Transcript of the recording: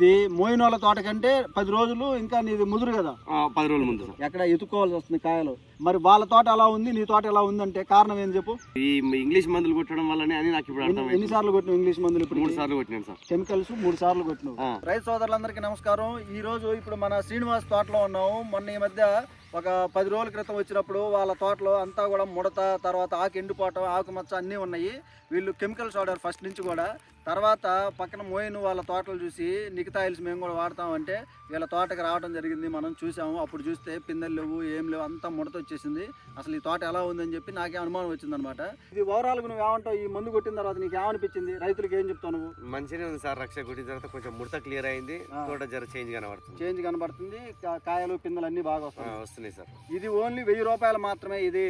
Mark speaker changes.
Speaker 1: ఇది మోయినోళ్ళ తోట కంటే పది రోజులు ఇంకా నీది ముదురు కదా.
Speaker 2: పది రోజుల ముందు
Speaker 1: ఎక్కడ ఎత్తుకోవాల్సి వస్తుంది కాయలు. మరి వాళ్ళ తోట ఎలా ఉంది? నీ తోట ఎలా ఉందంటే కారణం ఏం చెప్పు?
Speaker 2: ఈ ఇంగ్లీష్ మందులు కొట్టడం వల్లనే అని నాకు ఇప్పుడు
Speaker 1: ఎన్ని- ఎన్నిసార్లు కొట్టినావు ఇంగ్లీష్ మందులు ఇప్పుడు
Speaker 2: మూడు సార్లు కొట్టినాను సార్.
Speaker 1: కెమికల్స్ మూడు సార్లు కొట్టినావు.
Speaker 2: ఆ.
Speaker 1: రైతు సోదరులందరికీ నమస్కారం. ఈ రోజు ఇప్పుడు మన శ్రీనివాస్ తోటలో ఉన్నాము. మొన్న ఈ మధ్య ఒక పది రోజుల క్రితం వచ్చినప్పుడు వాళ్ళ తోటలో అంతా కూడా ముడత తర్వాత ఆకు ఎండిపోవటం ఆకుమచ్చ అన్నీ ఉన్నాయి. వీళ్ళు కెమికల్స్ వాడారు ఫస్ట్ నుంచి కూడా. తర్వాత పక్కన మోయిన్ వాళ్ళ తోటలు చూసి నికితాయిల్స్ మేము కూడా వాడతామంటే వీళ్ళ తోటకి రావడం జరిగింది. మనం చూసాము. అప్పుడు చూస్తే పిందెలు లేవు ఏం లేవు అంతా ముడత వచ్చేసింది. అసలు ఈ తోట ఎలా ఉందని చెప్పి నాకే అనుమానం వచ్చిందనమాట. ఇది ఓవరాల్ నువ్వు ఏమంటావు? ఈ మందు కొట్టిన తర్వాత నీకు ఏమనిపించింది రైతులకు ఏం చెప్తావు నువ్వు?
Speaker 2: మంచిగానే ఉంది సార్. రక్ష కొట్టిన తర్వాత కొంచెం ముడత క్లియర్ అయింది. తోట జర చేంజ్ కనబడుతుంది.
Speaker 1: చేంజ్ కనబడుతుంది. కాయలు పిందెలు అన్ని బాగా
Speaker 2: ఆ,
Speaker 1: వస్తాయి
Speaker 2: వస్తున్నాయి సార్.
Speaker 1: ఇది ఓన్లీ వెయ్యి రూపాయలు మాత్రమే ఇది.